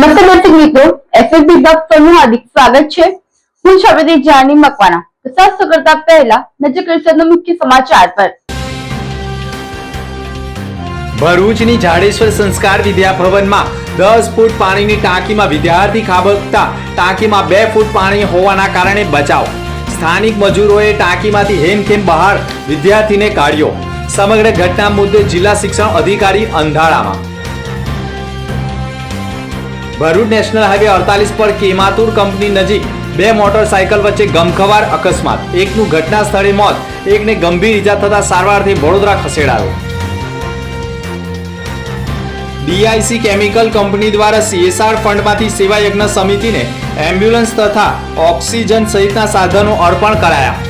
નમસ્તે દર્શક મિત્રો એફએબી દફતરનું હાર્દિક સ્વાગત છે. હું છબીદી જાની મકવાના તો કરતા પહેલા નજર કરીશું મુખ્ય સમાચાર પર. ભરૂચની જાડેશ્વર સંસ્કાર વિદ્યા દસ ફૂટ પાણીની ટાંકીમાં વિદ્યાર્થી ખાબકતા. ટાંકીમાં બે ફૂટ પાણી હોવાના કારણે બચાવ. સ્થાનિક મજૂરોએ ટાંકીમાંથી હેમખેમ બહાર વિદ્યાર્થીને કાઢ્યો. સમગ્ર ઘટના મુદ્દે જિલ્લા શિક્ષણ અધિકારી અંધારામાં. ભરૂચ નેશનલ હાઈવે અડતાલીસ પર કેમાતુર કંપની નજીક બે મોટરસાયકલ વચ્ચે ગમખવાર અકસ્માત. એકનું ઘટના સ્થળે મોત, એકને ગંભીર ઈજા થતા સારવારથી વડોદરા ખસેડાયો. ડીઆઈસી કેમિકલ કંપની દ્વારા સીએસઆર ફંડમાંથી સેવાયજ્ઞ સમિતિને એમ્બ્યુલન્સ તથા ઓક્સિજન સહિતના સાધનો અર્પણ કરાયા.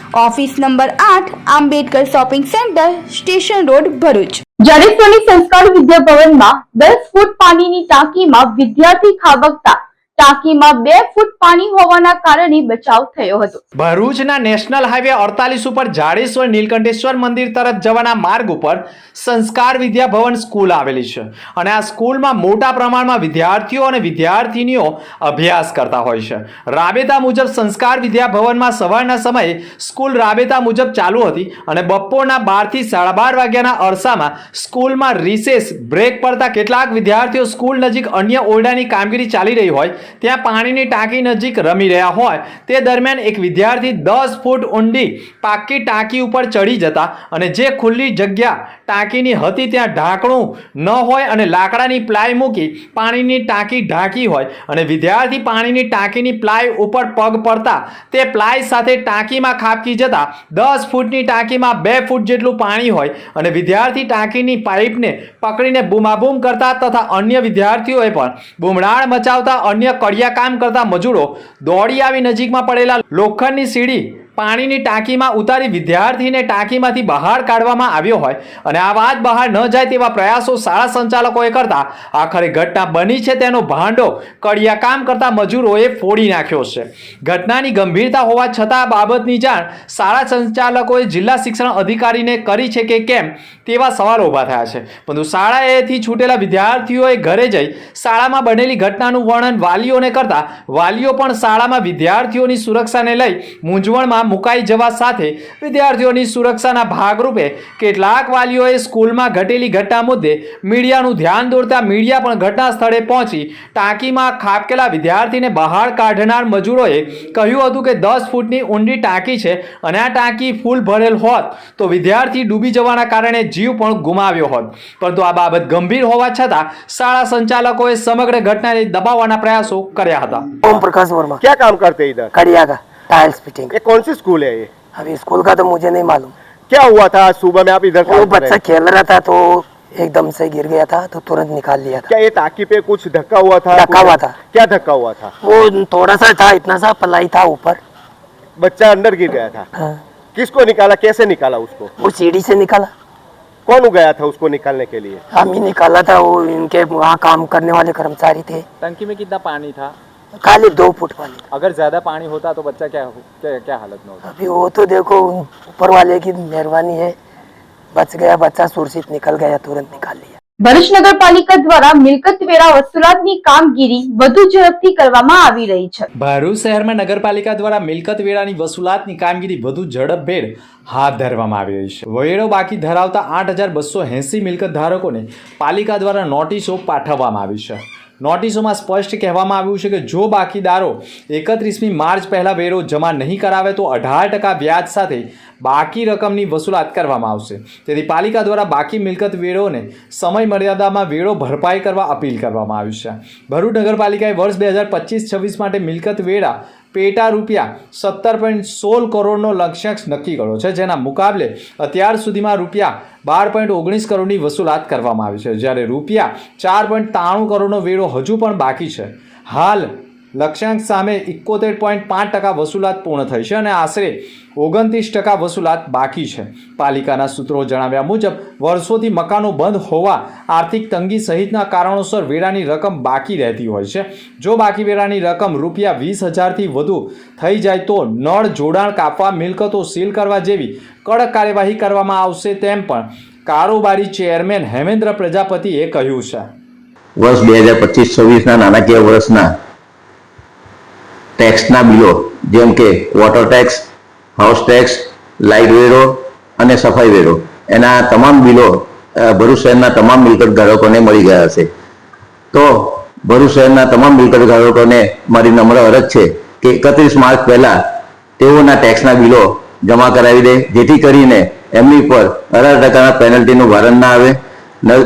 ઓફિસ નંબર આઠ, Ambedkar shopping centre, station road, Bharuch. જડેશ્વરની Sanskar Vidya ભવનમાં દસ ફૂટ પાણીની ટાંકીમાં વિદ્યાર્થી ખાબકતા ટાંકીમાં બે ફૂટ પાણી હોવાના કારણે બચાવ થયો હતો. ભરૂચના નેશનલ હાઈવે અડતાલીસ ઉપર જાડેશ્વર નીલકંઠેશ્વર મંદિર તરફ જવાના માર્ગ ઉપર સંસ્કાર વિદ્યા ભવન સ્કૂલ આવેલી છે અને આ સ્કૂલમાં મોટા પ્રમાણમાં વિદ્યાર્થીઓ અને વિદ્યાર્થિનીઓ અભ્યાસ કરતા હોય છે. રાબેતા મુજબ સંસ્કાર વિદ્યા ભવનમાં સવારના સમયે સ્કૂલ રાબેતા મુજબ ચાલુ હતી અને બપોરના બારથી સાડા બાર વાગ્યાના અરસામાં સ્કૂલમાં રિસેસ બ્રેક પડતા કેટલાક વિદ્યાર્થીઓ સ્કૂલ નજીક અન્ય ઓરડાની કામગીરી ચાલી રહી હોય ત્યાં પાણીની ટાંકી નજીક રમી રહ્યા હોય. તે દરમિયાન એક વિદ્યાર્થી દસ ફૂટ ઊંડી પાકી ટાંકી ઉપર ચડી જતા અને જે ખુલ્લી જગ્યા ટાંકીની હતી ત્યાં ઢાંકણું ન હોય અને લાકડાની પ્લાય મૂકી પાણીની ટાંકી ઢાંકી હોય અને વિદ્યાર્થી પાણીની ટાંકીની પ્લાય ઉપર પગ પડતા તે પ્લાય સાથે ટાંકીમાં ખાબકી જતા દસ ફૂટની ટાંકીમાં બે ફૂટ જેટલું પાણી હોય અને વિદ્યાર્થી ટાંકીની પાઇપને પકડીને બૂમાબૂમ કરતા તથા અન્ય વિદ્યાર્થીઓએ પણ બૂમડાણ મચાવતા અન્ય કડિયા કામ કરતા મજૂરો દોડી આવી નજીકમાં પડેલા લોખંડની સીડી પાણીની ટાંકીમાં ઉતારી વિદ્યાર્થીને ટાંકીમાંથી બહાર કાઢવામાં આવ્યો હોય અને આ વાત બહાર ન જાય તેવા પ્રયાસો શાળા સંચાલકોએ કરતા, આખરે ઘટના બની છે તેનો ભાંડો કડિયા કામ કરતા મજૂરોએ ફોડી નાખ્યો છે. ઘટનાની ગંભીરતા હોવા છતાં આ બાબતની જાણ શાળા સંચાલકોએ જિલ્લા શિક્ષણ અધિકારીને કરી છે કે કેમ તેવા સવાલો ઊભા થયા છે. પરંતુ શાળાએથી છૂટેલા વિદ્યાર્થીઓએ ઘરે જઈ શાળામાં બનેલી ઘટનાનું વર્ણન વાલીઓને કરતા, વાલીઓ પણ શાળામાં વિદ્યાર્થીઓની સુરક્ષાને લઈ મૂંઝવણમાં સંકટમાં મુકાઈ જવા સાથે વિદ્યાર્થીઓની સુરક્ષાના ભાગરૂપે કેટલાક વાલીઓએ સ્કૂલમાં ઘટેલી ઘટના મુદ્દે મીડિયાનું ધ્યાન દોરતા મીડિયા પણ ઘટના સ્થળે પહોંચી ટાંકીમાં ખાપકેલા વિદ્યાર્થીને બહાર કાઢનાર મજૂરોએ કહ્યું હતું કે દસ ફૂટની ઊંડી ટાંકી છે અને આ ટાંકી ફૂલ ભરેલ હોત તો વિદ્યાર્થી ડૂબી જવાના કારણે જીવ પણ ગુમાવ્યો હોત. પરંતુ આ બાબત ગંભીર હોવા છતાં શાળા સંચાલકોએ સમગ્ર ઘટનાને દબાવવાના પ્રયાસો કર્યા હતા. ઓમ પ્રકાશ વર્મા. ક્યાં કામ કરતે ઇધર કડિયા टाइल्स फिटिंग ये कौन सी स्कूल है ये? अभी स्कूल का तो मुझे नहीं मालूम। क्या हुआ था सुबह में आप इधर वो बच्चा खेल रहा था तो एकदम से गिर गया था तो तुरंत निकाल लिया था। क्या ये टाकी पे कुछ धक्का हुआ था? धक्का हुआ था। क्या धक्का हुआ था? वो थोड़ा सा था इतना सा पलाई था ऊपर। बच्चा अंदर गिर गया था। हाँ, किसको निकाला? कैसे निकाला उसको? वो सीढ़ी से निकाला। कौन गया था उसको निकालने के लिए? हम ही निकाला था वो इनके वहाँ काम करने वाले कर्मचारी थे। टंकी में कितना पानी था? खाली दो फुट पानी अगर ज्यादा पानी होता तो बच्चा क्या क्या, क्या हालत में होता अभी वो तो देखो ऊपर वाले की मेहरबानी है बच गया बच्चा सुरक्षित निकल गया तुरंत निकाल लिया ભરૂચ નગરપાલિકા દ્વારા મિલકત વેરા વસૂલાતની કામગીરી વધુ ઝડપથી કરવામાં આવી રહી છે ભરૂચ શહેરમાં નગરપાલિકા દ્વારા મિલકત વેરાની વસૂલાતની કામગીરી વધુ ઝડપભેર હાથ ધરવામાં આવી રહી છે વેરો બાકી ધરાવતા આઠ હજાર બસો એંસી મિલકત ધારકોને પાલિકા દ્વારા નોટિસો પાઠવવામાં આવી છે નોટિસોમાં સ્પષ્ટ કહેવામાં આવ્યું છે કે જો બાકીદારો એકત્રીસમી માર્ચ પહેલાં વેરો જમા નહીં કરાવે તો અઢાર ટકા વ્યાજ સાથે બાકી રકમની વસૂલાત કરવામાં આવશે. તેથી પાલિકા દ્વારા બાકી મિલકત વેરોને સમય મર્યાદામાં વેરો ભરપાઈ કરવા અપીલ કરવામાં આવી છે. ભરૂચ નગરપાલિકાએ વર્ષ બે હજાર પચીસ છવ્વીસ માટે મિલકત વેરા પેટા રૂપિયા સત્તર પોઈન્ટ સોળ કરોડનો લક્ષ્યાંક નક્કી કર્યો છે, જેના મુકાબલે અત્યાર સુધીમાં રૂપિયા બાર પોઈન્ટ ઓગણીસ કરોડની વસૂલાત કરવામાં આવી છે. જ્યારે રૂપિયા ચાર પોઈન્ટ ત્રાણું કરોડનો વેરો હજુ પણ બાકી છે. હાલ લક્ષ્યાંક સામે ઇકોતેર પોઈન્ટ પાંચ ટકા વસૂલાત પૂર્ણ થઈ છે અને આશરે ઓગણત્રીસ ટકા વસૂલાત બાકી છે. પાલિકાના સૂત્રો જણાવ્યા મુજબ, વર્ષોથી મકાનો બંધ હોવા, આર્થિક તંગી સહિતના કારણોસર વેરાની રકમ બાકી રહેતી હોય છે. જો બાકી વેરાની રકમ રૂપિયા વીસ હજારથી વધુ થઈ જાય તો નળ જોડાણ કાપવા, મિલકતો સીલ કરવા જેવી કડક કાર્યવાહી કરવામાં આવશે તેમ પણ કારોબારી ચેરમેન હેમેન્દ્ર પ્રજાપતિએ કહ્યું છે. વર્ષ બે હજાર પચીસ છવ્વીસના નાણાકીય વર્ષના ટેક્સના બિલો જેમ કે water tax house tax light વેરો અને સફાઈ વેરો. એના તમામ બિલો ભરૂચ શહેરના તમામ મિલકત ધારકોને મળી ગયા છે તો ભરૂચ શહેરના તમામ મિલકત ધારકોને મારી નમ્ર અરજ છે કે એકત્રીસ માર્ચ પહેલા તેઓના ટેક્સના બિલો જમા કરાવી દે, જેથી કરીને એમની પર અઢાર ટકાના પેનલ્ટીનું ભારણ ના આવે.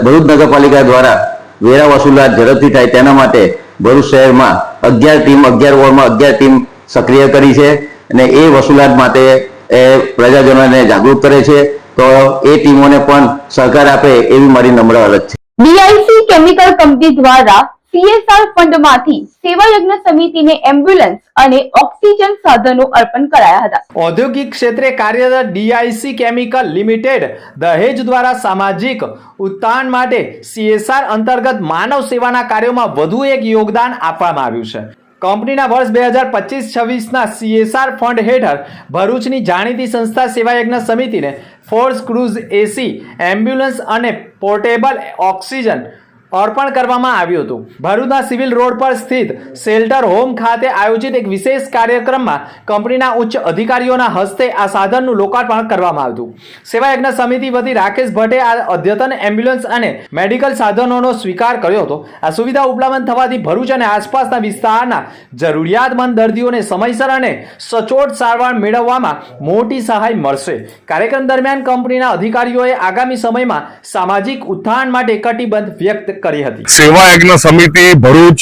ભરૂચ નગરપાલિકા દ્વારા વેરા વસૂલાત ઝડપથી થાય તેના માટે ભરૂચ શહેરમાં અગિયાર ટીમ, અગિયાર વોર્ડમાં અગિયાર ટીમ સક્રિય કરી છે અને એ વસૂલાત માટે એ પ્રજાજનોને જાગૃત કરે છે. તો એ ટીમોને પણ સહકાર આપે એવી મારી નમ્ર અરજ છે. બીઆઈસી કેમિકલ કંપની દ્વારા સીએસઆર ફંડમાંથી સેવા યજ્ઞ સમિતિને એમ્બ્યુલન્સ અને ઓક્સિજન સાધનો અર્પણ કરાયા હતા. ઔદ્યોગિક ક્ષેત્રે કાર્યરત ડીઆઈસી કેમિકલ લિમિટેડ દહેજ દ્વારા સામાજિક ઉત્થાન માટે સીએસઆર અંતર્ગત માનવ સેવાના કાર્યોમાં વધુ એક યોગદાન આપવામાં આવ્યું છે. કંપનીના વર્ષ બે હજાર પચીસ છવ્વીસના સીએસઆર ફંડ હેઠળ ભરૂચની જાણીતી સંસ્થા સેવાયજ્ઞ સમિતિને ફોર્સ ક્રુઝ એસી, એમ્બ્યુલન્સ અને પોર્ટેબલ ઓક્સિજન અર્પણ કરવામાં આવ્યું હતું. ભરૂચના સિવિલ રોડ પર સ્થિત શેલ્ટર હોમ ખાતે આયોજિત એક વિશેષ કાર્યક્રમમાં કંપનીના ઉચ્ચ અધિકારીઓના હસ્તે આ સાધનનું લોકાર્પણ કરવામાં આવ્યું. સેવાયજ્ઞ સમિતિ વતી રાકેશ ભટ્ટે આ અદ્યતન એમ્બ્યુલન્સ અને મેડિકલ સાધનોનો સ્વીકાર કર્યો હતો. આ સુવિધા ઉપલબ્ધ થવાથી ભરૂચ અને આસપાસના વિસ્તારના જરૂરિયાતમંદ દર્દીઓને સમયસર અને સચોટ સારવાર મેળવવામાં મોટી સહાય મળશે. કાર્યક્રમ દરમિયાન કંપનીના અધિકારીઓએ આગામી સમયમાં સામાજિક ઉત્થાન માટે કટિબદ્ધ વ્યક્ત કરી હતી. સેવા યજ્ઞ સમિતિ ભરૂચ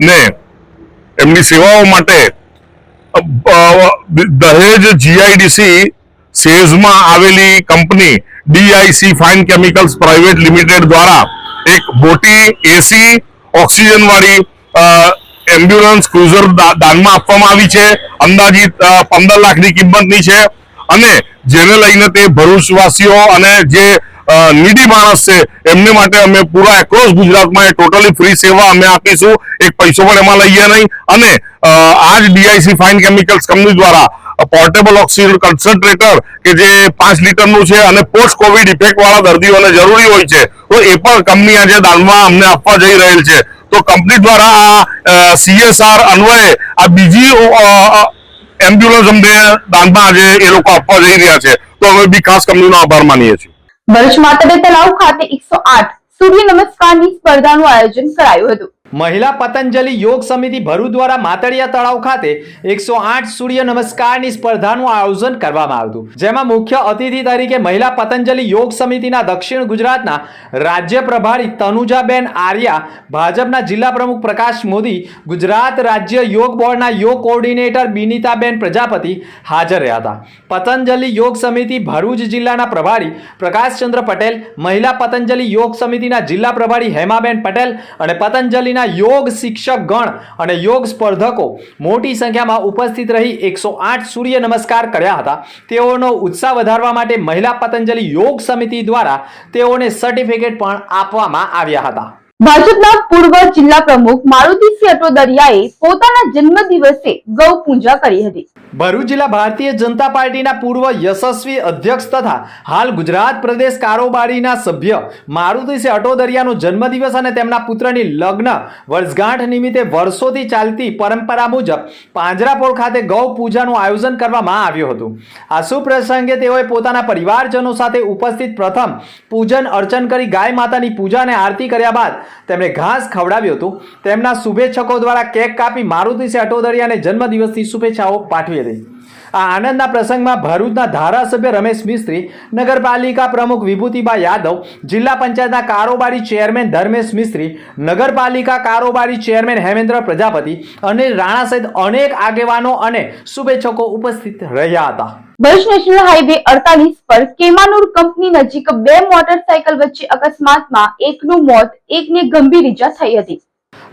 ને એમની સેવાઓ માટે દહેજ જીઆઈડીસી સેઝમાં આવેલી company DIC fine chemicals private limited દ્વારા એક મોટી એસી ઓક્સિજન વાળી એમ્બ્યુલન્સ ક્રુઝર દાનમાં આપવામાં આવી છે. અંદાજિત પંદર લાખની કિંમતની છે. અને જેને લઈને તે ભરૂચવાસીઓ અને જે નીડી માણસ છે. એમને માટે અમે પૂરા એક્રોસ ગુજરાતમાં એ ટોટલી ફ્રી સેવા અમે આપીશું. એક પૈસો પણ એમાં લઈએ નહીં. અને આ જ ડીઆઈસી ફાઇન કેમિકલ્સ કંપની દ્વારા પોર્ટેબલ ઓક્સિજન કન્સન્ટ્રેટર કે જે પાંચ લીટરનું છે અને પોસ્ટ કોવિડ ઇફેક્ટ વાળા દર્દીઓને જરૂરી હોય છે, તો એ પણ કંપની આજે દાનમાં અમને આપવા જઈ રહેલ છે. તો કંપની દ્વારા આ સીએસઆર અન્વયે આ બીજી એમ્બ્યુલન્સ અમને દાનમાં આજે એ લોકો આપવા જઈ રહ્યા છે. તો અમે બી ખાસ કંપનીનો આભાર માનીએ છીએ. ભરૂચ બે તલાવ ખાતે એકસો આઠ સૂર્ય નમસ્કારની સ્પર્ધાનું આયોજન કરાયું હતું. મહિલા પતંજલિ યોગ સમિતિ ભરૂચ દ્વારા માતળિયા તળાવ ખાતે એકસો આઠ સૂર્ય નમસ્કારની સ્પર્ધાનું આયોજન કરવામાં આવ્યું જેમાં મુખ્ય અતિથિ તરીકે મહિલા પતંજલિ યોગ સમિતિના દક્ષિણ ગુજરાતના રાજ્ય પ્રભારી તનુજાબેન આર્યા, ભાજપના જિલ્લા પ્રમુખ પ્રકાશ મોદી, ગુજરાત રાજ્ય યોગ બોર્ડના યોગ કોઓર્ડિનેટર બિનિતાબેન પ્રજાપતિ હાજર રહ્યા હતા. પતંજલિ યોગ સમિતિ ભરૂચ જિલ્લાના પ્રભારી પ્રકાશચંદ્ર પટેલ, મહિલા પતંજલિ યોગ સમિતિના જિલ્લા પ્રભારી હેમાબેન પટેલ અને પતંજલિના યોગ શિક્ષક ગણ અને યોગ સ્પર્ધકો મોટી સંખ્યામાં ઉપસ્થિત રહી એકસો આઠ સૂર્ય નમસ્કાર કર્યા હતા. તેઓનો ઉત્સાહ વધારવા માટે મહિલા પતંજલિ યોગ સમિતિ દ્વારા તેઓને સર્ટિફિકેટ પણ આપવામાં આવ્યા હતા. ભાજપના પૂર્વ જિલ્લા પ્રમુખ મારુતિસિંહ અટોદરિયાએ પોતાના જન્મદિવસે ગૌ પૂજા કરી હતી. ભરૂચ જિલ્લા ભારતીય જનતા પાર્ટીના પૂર્વ યશસ્વી અધ્યક્ષ તથા હાલ ગુજરાત પ્રદેશ કારોબારીના સભ્ય મારુતિસિંહ અટોદરિયાનો જન્મદિવસ અને તેમના પુત્રની લગ્ન વર્ષગાંઠ નિમિત્તે વર્ષોથી ચાલતી પરંપરા મુજબ પાંજરાપોળ ખાતે ગૌ પૂજાનું આયોજન કરવામાં આવ્યું હતું. આ પ્રસંગે તેઓએ પોતાના પરિવારજનો સાથે ઉપસ્થિત પ્રથમ પૂજન અર્ચન કરી ગાય માતાની પૂજા અને આરતી કર્યા બાદ તેમણે ઘાસ ખવડાવ્યું હતું. તેમના શુભેચ્છકો દ્વારા કેક કાપી મારુતિ અટોદરિયાને જન્મદિવસની શુભેચ્છાઓ પાઠવી હતી. આ આનંદના પ્રસંગમાં ભરૂચના ધારાસભ્ય રમેશ મિસ્ત્રી, નગરપાલિકા પ્રમુખ વિભૂતિબા યાદવ, જિલ્લા પંચાયતના કારોબારી ચેરમેન ધર્મેશ મિસ્ત્રી, નગરપાલિકા કારોબારી ચેરમેન હેમેન્દ્ર પ્રજાપતિ અને રાણા સહિત અનેક આગેવાનો અને શુભેચ્છકો ઉપસ્થિત રહ્યા હતા. ભરૂચ નેશનલ હાઈવે અડતાલીસ પર કેમાનુર કંપની નજીક બે મોટરસાયકલ વચ્ચે અકસ્માતમાં એકનું મોત, એકને ગંભીર ઈજા થઈ હતી.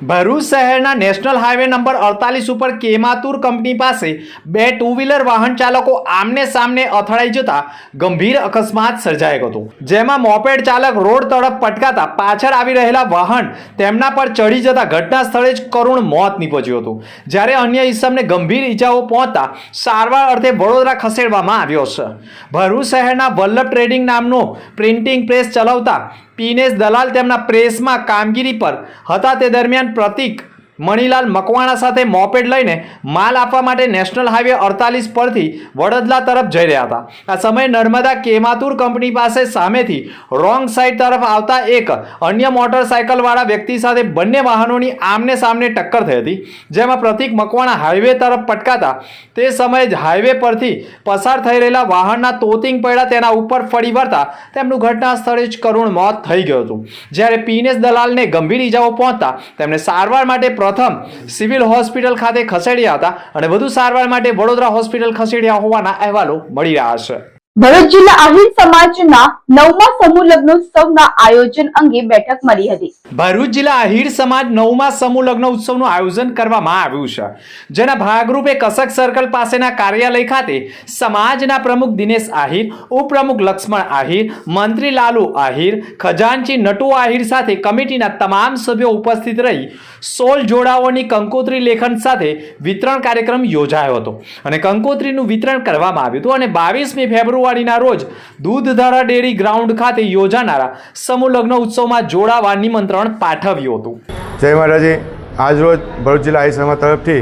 ભરૂચ શહેરના નેશનલ હાઈવે નંબર અડતાલીસ ઉપર કેમાતુર કંપની પાસે બે ટુ વ્હીલર વાહન ચાલકો આમને સામને અથડાઈ જતા ગંભીર અકસ્માત સર્જાયો હતો. જેમાં મોપેડ ચાલક રોડ તરફ પટકાતા પાછળ આવી રહેલા વાહન તેમના પર ચડી જતા ઘટના સ્થળે જ કરુણ મોત નીપજ્યું હતું. જ્યારે અન્ય ઇસમને ગંભીર ઈજાઓ પહોંચતા સારવાર અર્થે વડોદરા ખસેડવામાં આવ્યો છે. ભરૂચ શહેરના વલ્લભ ટ્રેડિંગ નામનો પ્રિન્ટિંગ પ્રેસ ચલાવતા પીનેશ દલાલ તેમના પ્રેસમાં કામગીરી પર હતા. તે દરમિયાન પ્રતિક મણીલાલ મકવાણા સાથે મોપેડ લઈને માલ આપવા માટે નેશનલ હાઈવે અડતાલીસ પરથી વડોદરા તરફ જઈ રહ્યા હતા. આ સમયે નર્મદા કેમાતુર કંપની પાસે સામેથી રોંગ સાઈડ તરફ આવતા એક અન્ય મોટરસાયકલવાળા વ્યક્તિ સાથે બંને વાહનોની આમને સામને ટક્કર થઈ હતી, જેમાં પ્રતિક મકવાણા હાઈવે તરફ પટકાતા તે સમયે જ હાઈવે પરથી પસાર થઈ રહેલા વાહનના તોતિંગ પડ્યા તેના ઉપર ફરી વળતા તેમનું ઘટના સ્થળે જ કરુણ મોત થઈ ગયું હતું. જ્યારે પીનેશ દલાલને ગંભીર ઈજાઓ પહોંચતા તેમને સારવાર માટે પ્રથમ સિવિલ હોસ્પિટલ ખાતે ખસેડ્યા હતા અને વધુ સારવાર માટે વડોદરા હોસ્પિટલ ખસેડ્યા હોવાના અહેવાલો મળી રહ્યા છે. ભરૂચ જિલ્લા આહીર સમાજના નવમા સમૂહ લગ્નોત્સવના આયોજન અંગે બેઠક મળી હતી. ભરૂચ જિલ્લા આહીર સમાજ નવમા સમૂહ લગ્ન ઉત્સવનું આયોજન કરવામાં આવ્યું છે. જેના ભાગરૂપે કસક સર્કલ પાસેના કાર્યાલય ખાતે સમાજના પ્રમુખ દિનેશ આહિર, ઉપપ્રમુખ લક્ષ્મણ આહિર, મંત્રી લાલુ આહિર, ખજાનચી નટુ આહિર સાથે કમિટીના તમામ સભ્યો ઉપસ્થિત રહી સોલ જોડાઓની કંકોત્રી લેખન સાથે વિતરણ કાર્યક્રમ યોજાયો હતો. અને કંકોત્રીનું વિતરણ કરવામાં આવ્યું હતું અને બાવીસમી ફેબ્રુઆરીના રોજ દૂધધારા ડેરી ગ્રાઉન્ડ ખાતે યોજાનારા સમૂહ લગ્ન ઉત્સવમાં જોડાવા નિમંત્રણ પાઠવ્યું હતું. જય માતાજી. આજરોજ ભરૂચ જિલ્લા આઈ સમાજ તરફથી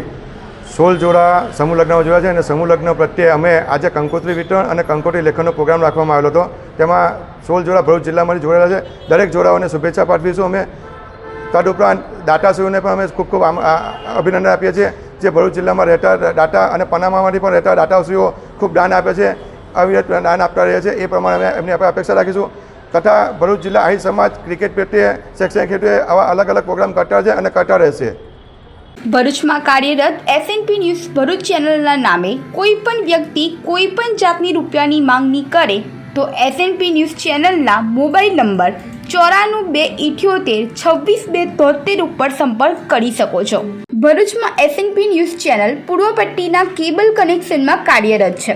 સોળ જોડા સમૂહ લગ્નમાં જોયા છે અને સમૂહ લગ્ન પ્રત્યે અમે આજે કંકોત્રી વિતરણ અને કંકોત્રી લેખનનો પ્રોગ્રામ રાખવામાં આવેલો હતો. તેમાં સોળ જોડા ભરૂચ જિલ્લામાંથી જોડાયેલા છે. દરેક જોડાઓને શુભેચ્છા પાઠવીશું અમે. તદુપરાંત દાતાશ્રીઓને પણ અમે ખૂબ ખૂબ અભિનંદન આપીએ છીએ. જે ભરૂચ જિલ્લામાં રહેતા દાતા અને પનામામાંથી પણ રહેતા દાતાશ્રીઓ ખૂબ દાન આપે છે. અવિરત દાન આપતા રહે છે. એ પ્રમાણે અમે એમની આપણે અપેક્ષા રાખીશું. તથા ભરૂચ જિલ્લા આહિર સમાજ ક્રિકેટ પ્રત્યે શૈક્ષણિક હેતુએ આવા અલગ અલગ પ્રોગ્રામ કરતા છે અને કરતા રહેશે ભરૂચમાં કાર્યરત એસએનપી ન્યૂઝ ભરૂચ ચેનલના નામે કોઈ પણ વ્યક્તિ કોઈ પણ જાતની રૂપિયાની માંગણી કરે તો એસએનપી ન્યૂઝ ચેનલના મોબાઈલ નંબર ચોરાણું બે ઇઠ્યોતેર છવ્વીસ બે તોતેર ઉપર સંપર્ક કરી શકો છો. ભરૂચમાં એસએનપી ન્યૂઝ ચેનલ પૂર્વ પટ્ટીના કેબલ કનેક્શનમાં કાર્યરત છે.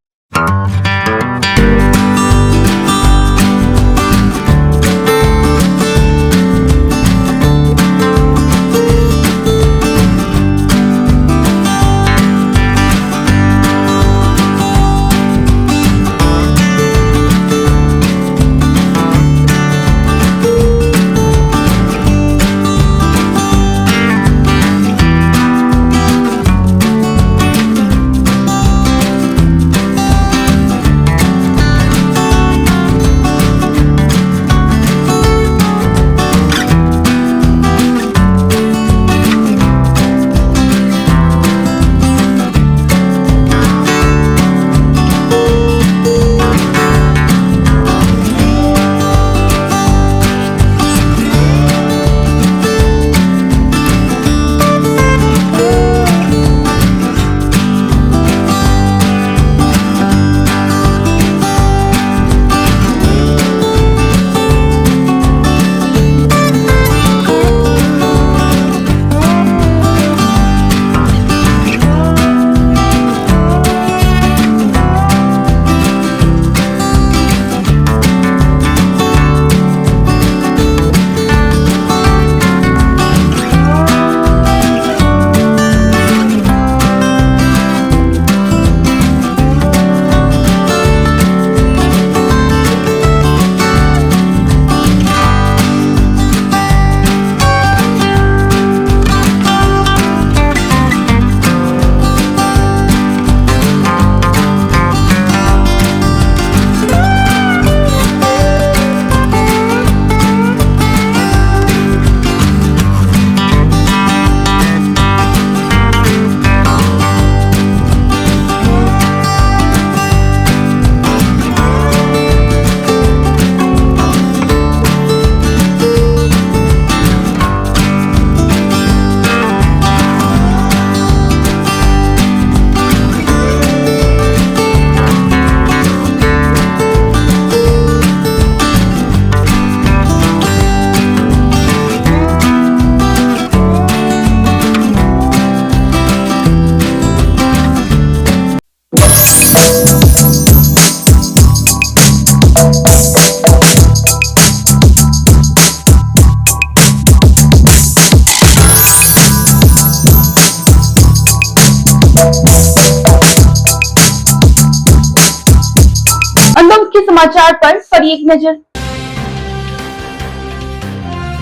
મુખ્ય સમાચાર પર ફરી એક નજર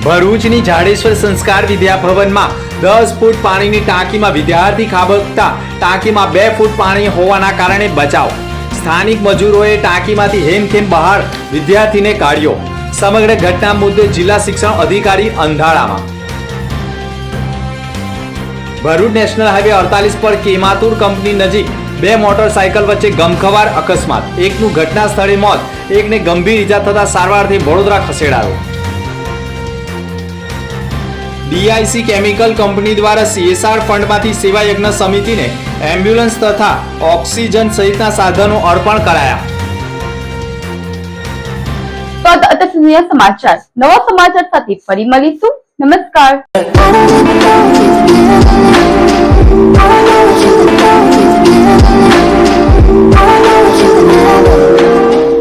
ભરૂચની જાડેશ્વર સંસ્કાર વિદ્યા ભવનમાં દસ ફૂટ પાણીની ટાંકીમાં વિદ્યાર્થી ખાબકતા. ટાંકીમાં બે ફૂટ પાણી હોવાના કારણે બચાવ. સ્થાનિક મજૂરોએ ટાંકીમાંથી હેમખેમ બહાર વિદ્યાર્થીને કાઢ્યો. સમગ્ર ઘટના મુદ્દે જિલ્લા શિક્ષણ અધિકારી અંધારામાં. ભરૂચ નેશનલ હાઈવે અડતાલીસ પર કેમાતુર કંપની નજીક બે મોટરસાયકલ વચ્ચે ગમખવાર અકસ્માત. એકનું ઘટના સ્થળે મોત, એકને ગંભીર ઈજા થતા સારવારથી વડોદરા ખસેડાયો. ડીઆઈસી કેમિકલ કંપની દ્વારા સીએસઆર ફંડમાંથી સેવાયજ્ઞ સમિતિને એમ્બ્યુલન્સ તથા ઓક્સિજન સહિતના સાધનો અર્પણ કરાયા. તો અત્યારે સમાચાર. નવા સમાચાર સાથે ફરી મળીશું. નમસ્કાર.